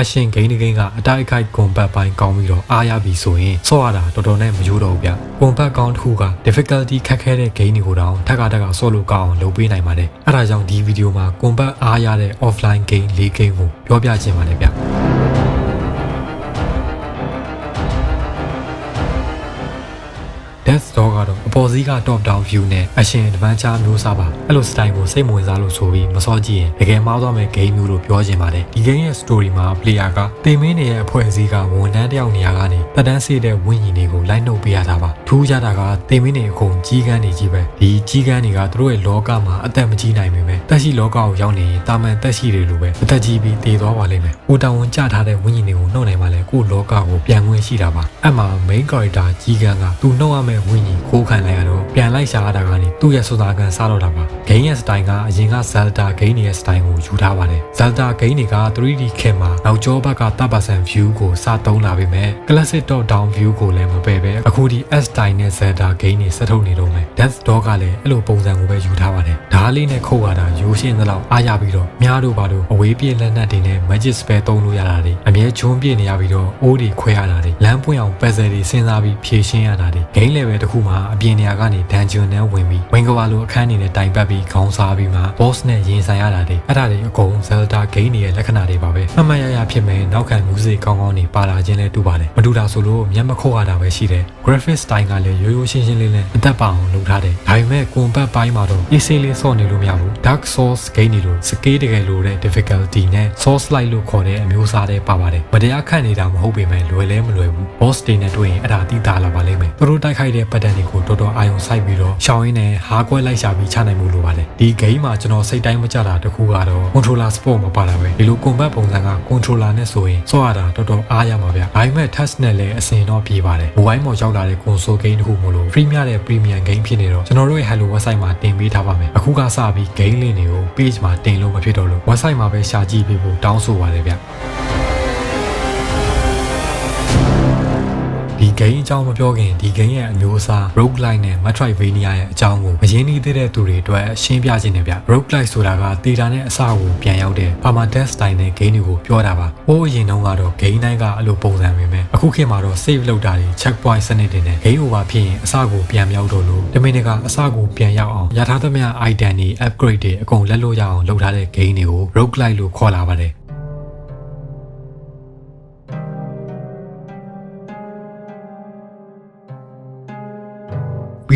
action game တစ် game ကအတိုက်အခိုက် combat ပိုင်းကောင်းပြီးတော့အားရပြီဆိုရင်ဆော့ရတာတော်တော်နဲ့မရိုးတော့ဘူးဗျ combat ကောင်းတစ်ခုက difficulty ခက်ခဲတဲ့ game တွေကိုတောင်ထက်ကထက်ကဆော့လို့ကောင်းအောင်လုပ်ပေးနိုင်ပါတယ်အဲဒါကြောင့်ဒီဗီဒီယိုမှာ combat အားရတဲ့ offline game ၄ game ကိုပြောပြချင်ပါတယ်ဗျ Death Door ကတော့အပေါ်စီးက top down view နဲ့ action adventure မျိုးစားပါအဲ့လို style ကိုစိတ်ဝင်စားလို့ဆိုပြီးမစောကြည့်ရင်တကယ်မှားသွားမယ့် game မျိုးလို့ပြောချင်ပါတယ်ဒီ game ရဲ့ story မှာ player ကတင်မင်းတွေရဲ့အဖွဲ့အစည်းကဝန်ထမ်းတစ်ယောက်နေရာကနေတက်တန်းစေးတဲ့ဝင်းကြီးတွေကိုလိုက်နှုတ်ပေးရတာပါထူးခြားတာကတင်မင်းတွေအကုန်ကြီးကန်းနေကြီးပဲဒီကြီးကန်းတွေကသူတို့ရဲ့လောကမှာအသက်မကြီးနိုင်ပေမဲ့တက်ရှိလောကကိုရောက်နေရင်တာမန်တက်ရှိတွေလိုပဲအသက်ကြီးပြီးတည်သွားပါလိမ့်မယ်ကိုတောင်ဝန်ကြထားတဲ့ဝင်းကြီးတွေကိုနှုတ်နိုင်မှလည်းကိုလောကကိုပြန်ဝင်ရှိတာပါအဲ့မှာ main character ကြီးကန်းကသူနှုတ်ရမယ့်ဝင်းကြီးခိုးခံလိုက်ရတော့ပြန်လိုက်ရှာရတာကနေသူ့ရဲ့စွမ်းသားကန်စားတော့တာပါဂိမ်းရဲ့ style ကအရင်က Zelda ဂိမ်းတွေရဲ့ style ကိုယူထားပါတယ် Zelda ဂိမ်းတွေက 3D ခေတ်မှာနောက်ကျောဘက်ကတပ်ပါဆန် view ကိုစသုံးလာပေမဲ့ classic top down view ကိုလည်းမပယ်ပဲအခုဒီ S style နဲ့ Zelda ဂိမ်းတွေစထုတ်နေတော့မယ် Death Door ကလည်းအဲ့လိုပုံစံကိုပဲယူထားပါတယ် ဓားလေးနဲ့ခုတ်ရတာရိုးရှင်းသလောက်အားရပြီးတော့များတို့ဘာလို့အဝေးပြေးလက်နက်တွေနဲ့ magic spell သုံးလို့ရတာတွေအမြဲကျွန်းပြည့်နေရပြီးတော့အိုးတွေခွဲရတာတွေလမ်းပွင့်အောင် puzzle တွေစဉ်းစားပြီးဖြေရှင်းရတာတွေ game level တစ်ခုမှာအပြင်နေရာကနေ dungeon နဲ့ဝင်ပြီးဝင်ကဘာလိုအခန်းနေနဲ့တိုင်ပတ်ပြီးခေါင်းစားပြီးမှ boss နဲ့ရင်ဆိုင်ရတာတွေအဲ့ဒါတွေအကုန် Zelda game တွေရဲ့လက္ခဏာတွေပါပဲမှတ်မှတ်ရရဖြစ်မယ်နောက်ခံ music ကောင်းကောင်းနေပါလာခြင်းလဲတူပါတယ်မတူတာဆိုလို့မျက်မခုတ်ရတာပဲရှိတယ် graphic style ကလည်းရိုးရိုးရှင်းရှင်းလေးနဲ့အသက်ပါအောင်လုပ်ထားတယ်ဒါပေမဲ့ combat ပိုင်းမှာတော့အေးဆေးလေးဆော့နေလို့မရဘူး Dark Souls game တွေလိုစကေးတကယ်လိုတဲ့ difficulty နဲ့ Souls like လို့ခေါ်တဲ့အမျိုးအစားတွေပါပါတယ်မတရားခန့်နေတာမဟုတ်ပေမဲ့လွယ်လဲမလွယ်ဘူး boss တွေနဲ့တွေ့ရင်အဲ့ဒါသိတာလာပါလိမ့်မယ်သူတို့တိုက်ခိုက်တဲ့ pattern တွေကိုတော်တော်အာရုံစိုက်ပြီးတော့ရှောင်းရင်းနဲ့ဟာကွက်လိုက်ရှာပြီးချနိုင်မှုလိုပါတယ်ဒီ game မှာကျွန်တော်စိတ်တိုင်းမကြတာတခုကတော့ controller support မပါတာပဲဒီလို combat ပုံစံက controller နဲ့ဆိုရင်စောရတာတော်တော်အားရမှာဗျဒါပေမဲ့ touch နဲ့လည်းအစင်တော့ပြေးပါတယ် mobile မှာရောက်လာတဲ့ console game တခုမို့လို့ premium တဲ့ premium game ဖြစ်နေတော့ကျွန်တော်တို့ရဲ့ Hello website မှာတင်ပေးထားပါမယ်အခုကစပြီး game link တွေကို page မှာတင်လို့မဖြစ်တော့လို့ website မှာပဲရှာကြည့်ပေးဖို့တောင်းဆိုပါတယ်ဗျ ဂိမ်းအကြောင်းမပြောခင်ဒီဂိမ်းရဲ့အမျိုးအစား roguelike နဲ့ metroidvania ရဲ့အကြောင်းကိုမရင်းနှီးသေးတဲ့သူတွေအတွက်ရှင်းပြခြင်းတယ်ဗျ roguelike ဆိုတာကတေတာနဲ့အစကိုပြန်ရောက်တဲ့ permadeath style နဲ့ဂိမ်းတွေကိုပြောတာပါဟိုးအရင်တုန်းကတော့ဂိမ်းတိုင်းကအဲ့လိုပုံစံပဲမဲ့အခုခေတ်မှာတော့ save လုပ်တာတွေ checkpoint စနစ်တွေနဲ့ game over ဖြစ်ရင်အစကိုပြန်မြောက်တော့လို့တမင်တကာအစကိုပြန်ရောက်အောင်ရထားသမျှ item တွေ upgrade တွေအကုန်လက်လို့ရအောင်လုပ်ထားတဲ့ game တွေကို roguelike လို့ခေါ်လာပါတယ်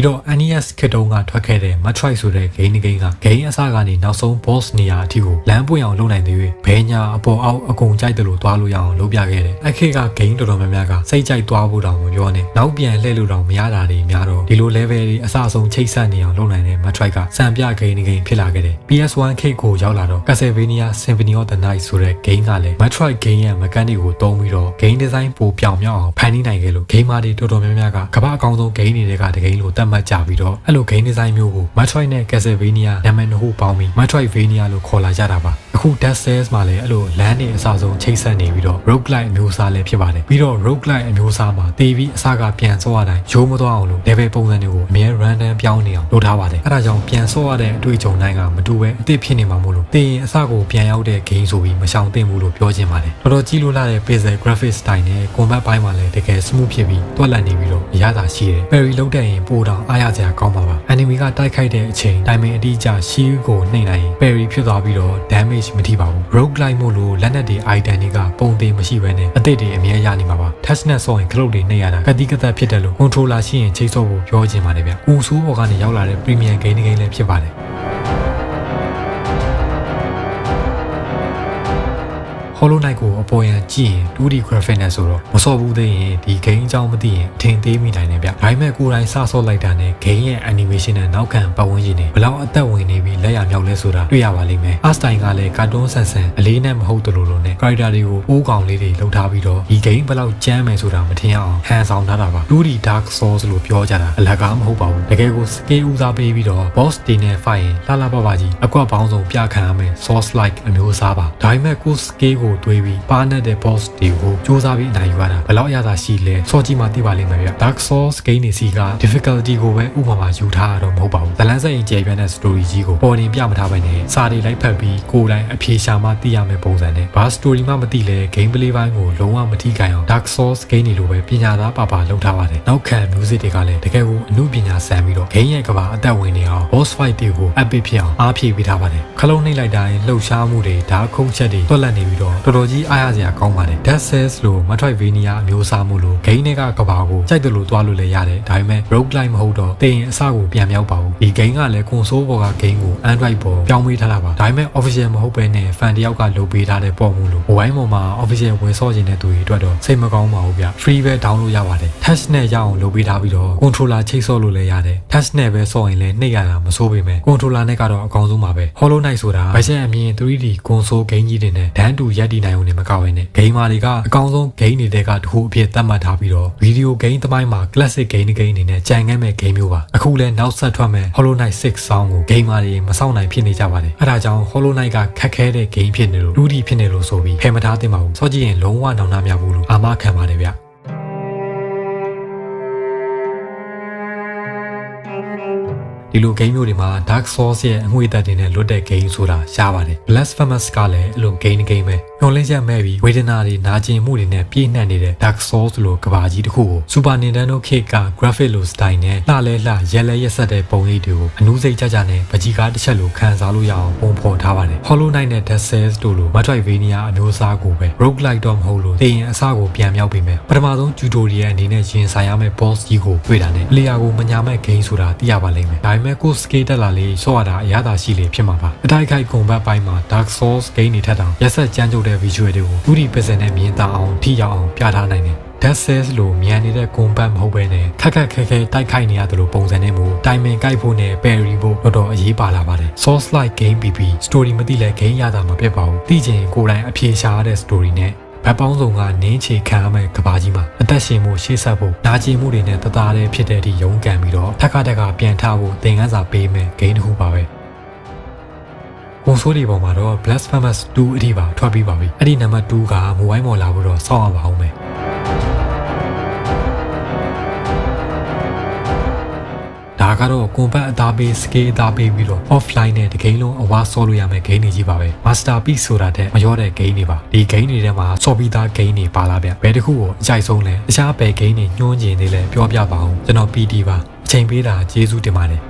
ပြီးတော့ NES ခေတ်တုန်းကထွက်ခဲ့တဲ့ Metroid ဆိုတဲ့ game တစ် game က game အစကနေနောက်ဆုံး boss နေရာအထိကိုလမ်းပွင့်အောင်လုပ်နိုင်သေး၍ဘဲညာအပေါ်အောက်အကုန်ကြိုက်တယ်လို့သွားလို့ရအောင်လုပ်ပြခဲ့တယ်။အဲ့ခေတ်က game တော်တော်များများကစိတ်ကြိုက်သွားဖို့တောင်မပြောနဲ့။နောက်ပြန်လှည့်လို့တောင်မရတာတွေများတော့ဒီလို level တွေအစအဆုံးချိတ်ဆက်နေအောင်လုပ်နိုင်တဲ့ Metroid ကစံပြ game တစ် game ဖြစ်လာခဲ့တယ်။ PS1 ခေတ်ကိုရောက်လာတော့ Castlevania Symphony of the Night ဆိုတဲ့ game ကလည်း Metroid game ရဲ့ mechanic ကိုသုံးပြီးတော့ game design ပိုပြောင်မြောက်အောင်ဖန်တီးနိုင်ခဲ့လို့ gamer တွေတော်တော်များများကကမ္ဘာအကောင်းဆုံး game တွေကတကယ်လို့သတ်မှတ်ကြပြီးတော့အဲ့လို game design မျိုးကို Metroid နဲ့ Castlevania နာမည်နှစ်ခုပေါင်းပြီး Metroidvania လို့ခေါ်လာကြတာပါအခု Dead Cells မှာလည်းအဲ့လိုလမ်းတွေအစဆုံးချိတ်ဆက်နေပြီးတော့ roguelike အမျိုးအစားလည်းဖြစ်ပါတယ်ပြီးတော့ roguelike အမျိုးအစားမှာတေးပြီးအစကပြန်စောရတိုင်းရိုးမသွားအောင်လို့ level ပုံစံတွေကိုအမြဲ random ပြောင်းနေအောင်လုပ်ထားပါတယ်အဲ့ဒါကြောင့်ပြန်စောရတဲ့အတွေ့အကြုံတိုင်းကမတူပဲအသစ်ဖြစ်နေမှာမို့လို့တေးရင်အစကိုပြန်ရောက်တဲ့ game ဆိုပြီးမရှောင်သင့်ဘူးလို့ပြောချင်ပါတယ်တော်တော်ကြီးလို့လာတဲ့ pixel graphics style နဲ့ combat ပိုင်းမှာလည်းတကယ် smooth ဖြစ်ပြီးတွက်လက်နေပြီးတော့အရသာရှိတယ် parry လုပ်တဲ့ရင်ပိုတောင်အားရစရာကောင်းပါပါ enemy ကတိုက်ခိုက်တဲ့အချိန် timing အတိအကျ shield ကိုနှိမ့်လိုက်ရင် parry ဖြစ်သွားပြီးတော့ damage မထိပါဘူး roguelike မို့လို့လက်နက်တွေ item တွေကပုံသေးမရှိဘဲနဲ့အသစ်တွေအမြဲရနေမှာပါ touch နဲ့ဆော့ရင် cloud တွေနှိမ့်ရတာကတိကသက်ဖြစ်တယ်လို့ controller ရှိရင်ချိတ်ဆော့ဖို့ပြောချင်ပါတယ်ဗျ။ဦးဆိုးဘော်ကနေရောက်လာတဲ့ premium game တစ် game လည်းဖြစ်ပါတယ်။ Hollow Knight ကိုအပေါ်ယံကြည့်ရင် 2D graphic နဲ့ဆိုတော့မစော်ဘူးသေးရင်ဒီ game အကြောင်းမသိရင်အထင်သေးမိနိုင်တယ်ဗျ။ဒါပေမဲ့ကိုယ်တိုင်စဆော့လိုက်တာနဲ့ game ရဲ့ animation နဲ့နောက်ခံပတ်ဝန်းကျင်တွေဘယ်လောက်အသက်ဝင်နေပြီးလက်ရမြောက်လဲဆိုတာတွေ့ရပါလိမ့်မယ်။ art style ကလည်းကာတွန်းဆန်ဆန်အလေးနဲ့မဟုတ်တလို့လို့နဲ့ character တွေကိုအိုးကောင်လေးတွေလှုပ်ထားပြီးတော့ဒီ game ဘယ်လောက်ကြမ်းမယ်ဆိုတာမထင်အောင်ဟန်ဆောင်ထားတာပါ 2D Dark Souls လို့ပြောကြတာအလကားမဟုတ်ပါဘူးတကယ်ကို scale ဦးစားပေးပြီးတော့ boss တွေနဲ့ fight ရင်လှလှပပကြီးအကွက်ပေါင်းစုံပြခံရမယ် Souls like အမျိုးအစားပါဒါပေမဲ့ကို scale ကိုကိုတွေးပြီးပါနဲ့တဲ့ boss တွေကိုစူးစမ်းပြီးအနိုင်ယူရတာဘယ်လောက်အရသာရှိလဲစောကြည့်မှသိပါလိမ့်မယ်ဗျ Dark Souls game တွေစီက difficulty ကိုပဲဥပမာယူထားရတော့မဟုတ်ပါဘူးဇလန်းစိတ်အကျယ်ပြန့်တဲ့ story ကြီးကိုပေါ်တင်ပြမထားဘဲနဲ့စာတွေလိုက်ဖတ်ပြီးကိုယ်တိုင်အဖြေရှာမှသိရမယ့်ပုံစံနဲ့ဘာ story မှမသိလဲ game play ဘိုင်းကိုလုံးဝမထိခိုင်အောင် Dark Souls game တွေလိုပဲပညာသားပါပါလုပ်ထားပါတယ်နောက်ခံ music တွေကလည်းတကယ်ကိုအမှုပညာဆန်ပြီးတော့ game ရဲ့ကဘာအသက်ဝင်နေအောင် boss fight တွေကို epic ဖြစ်အောင်အားဖြည့်ပေးထားပါတယ်ခလုံးနှိမ့်လိုက်တိုင်းလှုပ်ရှားမှုတွေဓာတ်ခုန်ချက်တွေတွက်လက်နေပြီးတော့တော်တော်ကြီးအားရစရာကောင်းပါတယ် Dead Cells လို့ Metroidvania အမျိုးအစားမှုလို့ game တွေကကဘာကိုကြိုက်တယ်လို့တွားလို့လည်းရတယ်ဒါပေမဲ့ roguelike မဟုတ်တော့တင်ရင်အစကိုပြန်မြောက်ပါဘူးဒီ game ကလည်း console ပေါ်က game ကို Android ပေါ်ပြောင်းပေးထားတာပါဒါပေမဲ့ official မဟုတ်ဘဲနဲ့ fan တယောက်ကလုပ်ပေးထားတဲ့ပုံမှုလို့ mobile ပေါ်မှာ official ဝင်ဆော့ခြင်းတဲ့သူတွေအတွက်တော့စိတ်မကောင်းပါဘူးဗျ free ပဲ download ရပါတယ် touch နဲ့ရအောင်လုပ်ပေးထားပြီးတော့ controller ချိတ်ဆော့လို့လည်းရတယ် touch နဲ့ပဲဆော့ရင်လည်းနှိပ်ရတာမဆိုးပေမဲ့ controller နဲ့ကတော့အကောင်းဆုံးပါပဲ Hollow Knight ဆိုတာဗရှက်အမြင် 3D console game ကြီးတွေနဲ့ဒန်းတူရက်တည်နိုင်ုံနဲ့မကဘဲနဲ့ gamer တွေကအကောင်းဆုံး game တွေတဲကတစ်ခုအဖြစ်သတ်မှတ်ထားပြီးတော့ video game သမိုင်းမှာ classic game တွေအနေနဲ့ကြံခဲ့မဲ့ game မျိုးပါအခုလဲနောက်ဆက်ထွက်မဲ့ Hollow Knight 6 sound ကို gamer တွေမစောင့်နိုင်ဖြစ်နေကြပါတယ်အဲဒါကြောင့် Hollow Knight ကခက်ခဲတဲ့ game ဖြစ်နေလို့ 2D ဖြစ်နေလို့ဆိုပြီးဖယ်မထားသင့်ပါဘူးစောကြည့်ရင်လုံးဝနောင်နာမြဘူးလို့အာမခံပါတယ်ဗျဒီလို game မျိုးတွေမှာ Dark Souls ရဲ့အငွေအသက်တွေနဲ့လွတ်တဲ့ game ဆိုတာရှားပါတယ် Blasphemous ကလည်းအလို game တစ် game ပဲ ညှော်လင်းချက်မဲ့ပြီးဝေဒနာတွေနာကျင်မှုတွေနဲ့ပြည့်နှက်နေတဲ့ Dark Souls လိုကဘာကြီးတစ်ခုကို Super Nintendo ခေတ်က graphic လို style နဲ့လှလဲလှရက်လဲရက်ဆက်တဲ့ပုံရိပ်တွေကိုအနူးစိတ်ကြကြနဲ့ပကြီးကားတစ်ချက်လိုခံစားလို့ရအောင်ပုံဖော်ထားပါတယ် Hollow Knight နဲ့ Dead Cells တို့လို Metroidvania အမျိုးအစားကိုပဲ roguelike တော့မဟုတ်လို့တင်ရင်အစကိုပြန်မြောက်ပေးမယ်ပထမဆုံး tutorial အနေနဲ့ရင်ဆိုင်ရမယ့် boss ကြီးကိုတွေ့တာနဲ့ player ကိုမညာမဲ့ game ဆိုတာသိရပါလိမ့်မယ်ဒါပေမဲ့ကို scale တက်လာလေးဆော့ရတာအရသာရှိလေဖြစ်မှာပါအတိုက်ခိုက်ကွန်ဘတ်ပိုင်းမှာ Dark Souls game တွေထက်တောင်ရက်ဆက်ကြမ်းကြုတ်တဲ့ visual တွေကိုဥဒီပစံနဲ့မြင်သာအောင်ထိရောက်အောင်ပြထားနိုင်တယ် Dead Cells လိုမြန်နေတဲ့ combat မဟုတ်ဘဲနဲ့ခက်ခက်ခဲခဲတိုက်ခိုက်နေရတယ်လို့ပုံစံနဲ့မျိုးတိုင်မင်ကိုက်ဖို့နဲ့ parry ဖို့တော်တော်အရေးပါလာပါတယ် Source like game PP story မသိလဲ game ရတာမပြတ်ပါဘူးသိချင်ကိုယ်တိုင်အပြေရှားတဲ့ story နဲ့ဘက်ပေါင်းစုံကနင်းချေခံရမယ့်ကဘာကြီးမှာအသက်ရှင်မှုရှေ့ဆက်ဖို့နာကျင်မှုတွေနဲ့တသားတည်းဖြစ်တဲ့အထိရုန်းကန်ပြီးတော့ထက်ခါတက်ကပြန်ထဖို့သင်ခန်းစာပေးမယ်ဂိမ်းတစ်ခုပါပဲ ကွန်ဆိုးဒီပေါ်မှာတော့ Blasphemous 2အထိပါထွက်ပြီးပါပြီအဲ့ဒီနံပါတ်2ကမိုဘိုင်းပေါ်လာဖို့တော့စောင့်ရပါအောင်မယ်ဒါကတော့ကွန်ဘတ်အသားပေး scale အသားပေးပြီးတော့ offline နဲ့တကိန်းလုံးအဝါဆော့လို့ရမယ့် game တွေကြီးပါပဲ masterpiece ဆိုတာတဲ့မရောတဲ့ game တွေပါဒီ game တွေထဲမှာဆော့ပြီးသား game တွေပါလာဗျဘယ်တစ်ခုကိုအကြိုက်ဆုံးလဲတခြားဘယ် game တွေညှိုးကျင်နေလဲပြောပြပါအောင်ကျွန်တော် PD ပါအချိန်ပေးတာကျေးဇူးတင်ပါတယ်